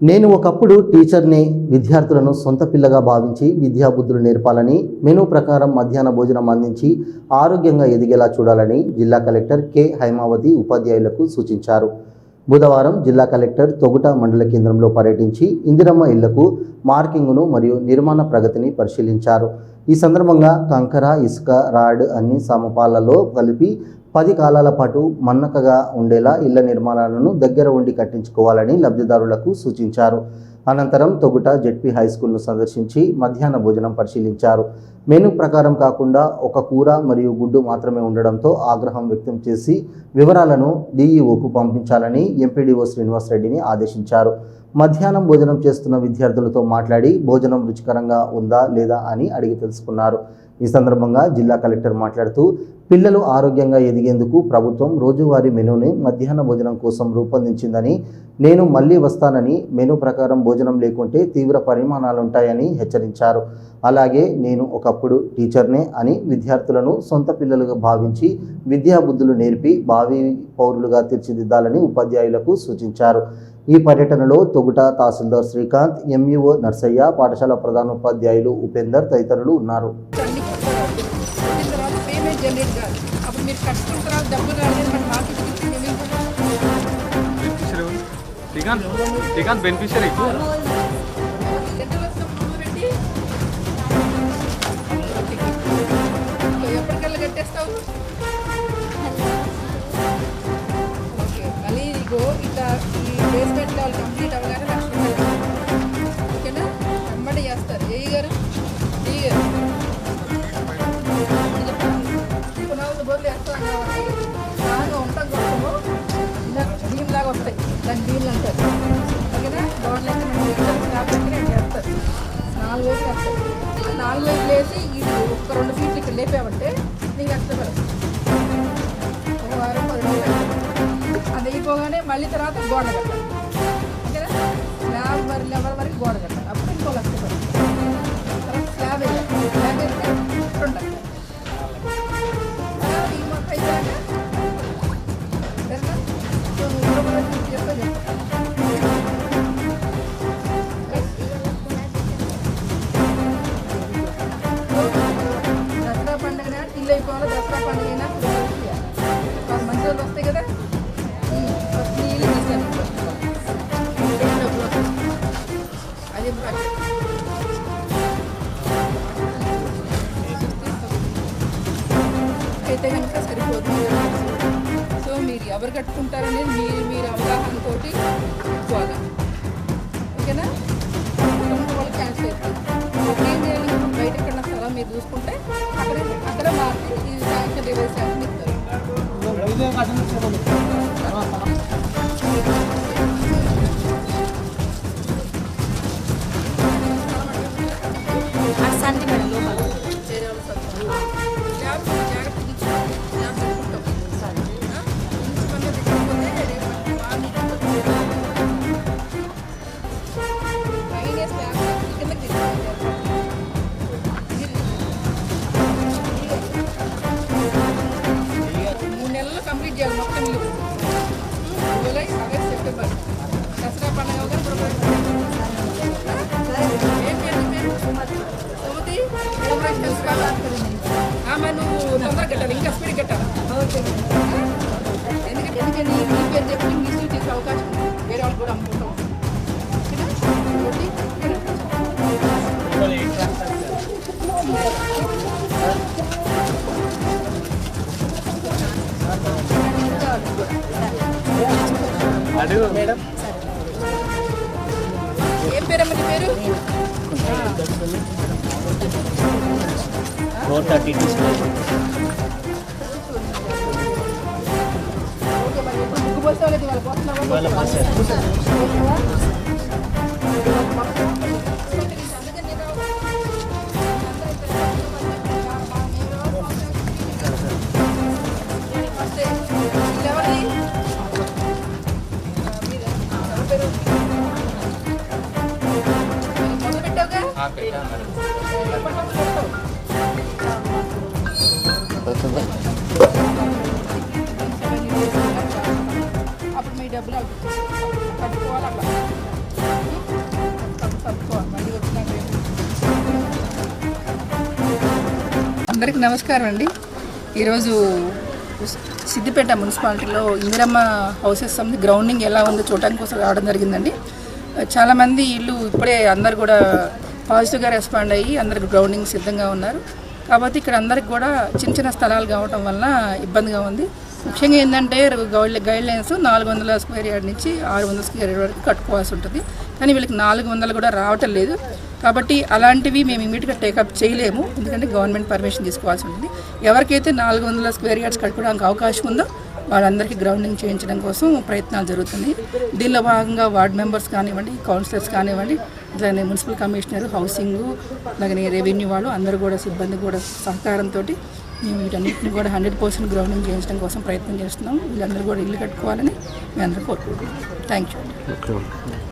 నేను ఒకప్పుడు టీచర్ని విద్యార్థులను సొంత పిల్లగా భావించి విద్యాబుద్ధులు నేర్పాలని మెనూ ప్రకారం మధ్యాహ్న భోజనం అందించి ఆరోగ్యంగా ఎదిగేలా చూడాలని జిల్లా కలెక్టర్ కె. హైమావతి ఉపాధ్యాయులకు సూచించారు. బుధవారం జిల్లా కలెక్టర్ తొగుట మండల కేంద్రంలో పర్యటించి ఇందిరమ్మ ఇళ్ళకు మార్కింగ్ను మరియు నిర్మాణ ప్రగతిని పరిశీలించారు. ఈ సందర్భంగా కంకర ఇసుక రాడ్ అన్ని సమపాలలో కలిపి పది కాలాల పాటు మన్నకగా ఉండేలా ఇళ్ళ నిర్మాణాలను దగ్గర ఉండి కట్టించుకోవాలని లబ్ధిదారులకు సూచించారు. అనంతరం తొగుట జెడ్పీ హై స్కూల్ను సందర్శించి మధ్యాహ్న భోజనం పరిశీలించారు. మెనూ ప్రకారం కాకుండా ఒక కూర మరియు గుడ్డు మాత్రమే ఉండడంతో ఆగ్రహం వ్యక్తం చేసి వివరాలను డీఈఓకు పంపించాలని ఎంపీడీఓ శ్రీనివాస్ రెడ్డిని ఆదేశించారు. మధ్యాహ్నం భోజనం చేస్తున్న విద్యార్థులతో మాట్లాడి భోజనం రుచికరంగా ఉందా లేదా అని అడిగి తెలుసుకున్నారు. ఈ సందర్భంగా జిల్లా కలెక్టర్ మాట్లాడుతూ పిల్లలు ఆరోగ్యంగా ఎదిగేందుకు ప్రభుత్వం రోజువారీ మెనూని మధ్యాహ్న భోజనం కోసం రూపొందించిందని నేను మళ్ళీ వస్తానని మెనూ ప్రకారం భోజనం లేకుంటే తీవ్ర పరిమాణాలుంటాయని హెచ్చరించారు. అలాగే నేను ఒకప్పుడు టీచర్నే అని విద్యార్థులను సొంత పిల్లలుగా భావించి విద్యాబుద్ధులు నేర్పి భావి పౌరులుగా తీర్చిదిద్దాలని ఉపాధ్యాయులకు సూచించారు. ఈ పర్యటనలో తొగుట తహసీల్దార్ శ్రీకాంత్ ఎంఈఓ నర్సయ్య పాఠశాల ప్రధానోపాధ్యాయులు ఉపేందర్ తదితరులు ఉన్నారు. జనరేట్ కాదు అప్పుడు మీరు కట్టుకున్న తర్వాత డబ్బులు రాలేదు మన మార్కెట్ పెట్టి? ఓకే. ఎప్పటికల్లా కట్టేస్తావు? ఓకే. మళ్ళీ ఇగో ఇట్లా ఈ బేస్మెంట్ లెవెల్ నాలుగు వైపులు వేసి ఒక రెండు ఫీట్లు ఇక్కడ లేపామంటే నీకు కష్టపడదు ఒక వారం పది రోజులు అది అయిపోగానే మళ్ళీ తర్వాత గోడ కట్టాలి. ఓకేనా? స్లాబ్ మరి లెవెల్ వరకు గోడ కట్టాలి. అప్పుడు ఇంకో లక్ష స్లాబ్ వేయాలి. స్లాబ్ వేస్తే రెండు లక్షలు. ఈ మొక్క అయిపోయాక సరేనా? సో నాడు దసరా పండుగ అయినా మంచి రోజులు వస్తాయి కదా. ఫస్ట్ నీళ్ళు తీసాను అది అయితే కనుక సరిపోతుంది. సో మీరు ఎవరు కట్టుకుంటారనేది మీరు మీరు అవగాహనతో ఎక్కువగా ఓకేనా? వాళ్ళు క్యాన్సిల్ అవుతుంది ఏం చేయాలి? మీరు చూసుకుంటే అక్కడ అక్కడ మార్చి ఈ శాంక్షన్ ఇరవై శాంక్షన్ అడుగు. మేడం. ఏం పేరమ్మ నీ పేరు? ఫోర్ థర్టీ మరి ఎప్పుడు ముగ్గు అప్పుడు మీ డబ్బులు అందరికి నమస్కారం అండి. ఈరోజు సిద్దిపేట మున్సిపాలిటీలో ఇందిరమ్మ హౌసెస్ సంబంధించి గ్రౌండింగ్ ఎలా ఉందో చూడటానికి కోసం రావడం జరిగిందండి. చాలామంది ఇల్లు ఇప్పుడే అందరు కూడా పాజిటివ్గా రెస్పాండ్ అయ్యి అందరికి గ్రౌండింగ్ సిద్ధంగా ఉన్నారు. కాబట్టి ఇక్కడ అందరికి కూడా చిన్న చిన్న స్థలాలు కావటం వలన ఇబ్బందిగా ఉంది. ముఖ్యంగా ఏంటంటే గైడ్ గైడ్ లైన్స్ నాలుగు వందల స్క్వేర్ యార్డ్ నుంచి ఆరు వందల స్క్వేర్ యార్డ్ వరకు కట్టుకోవాల్సి ఉంటుంది. కానీ వీళ్ళకి నాలుగు వందలు కూడా రావటం లేదు. కాబట్టి అలాంటివి మేము ఇమీడియట్గా టేకప్ చేయలేము. ఎందుకంటే గవర్నమెంట్ పర్మిషన్ తీసుకోవాల్సి ఉంటుంది. ఎవరికైతే నాలుగు వందల స్క్వేర్ యార్డ్స్ కట్టుకోవడానికి అవకాశం ఉందో వాళ్ళందరికీ గ్రౌండింగ్ చేయించడం కోసం ప్రయత్నాలు జరుగుతున్నాయి. దీనిలో భాగంగా వార్డ్ మెంబర్స్ కానివ్వండి కౌన్సిలర్స్ కానివ్వండి అలాగే మున్సిపల్ కమిషనర్ హౌసింగ్ అలాగే రెవెన్యూ వాళ్ళు అందరూ కూడా సిబ్బంది కూడా సహకారంతో మేము వీటన్నిటిని కూడా హండ్రెడ్ పర్సెంట్ గ్రౌండింగ్ చేయించడం కోసం ప్రయత్నం చేస్తున్నాం. వీళ్ళందరూ కూడా ఇల్లు కట్టుకోవాలని మేము అందరూ కోరుకుంటున్నాం. Thank you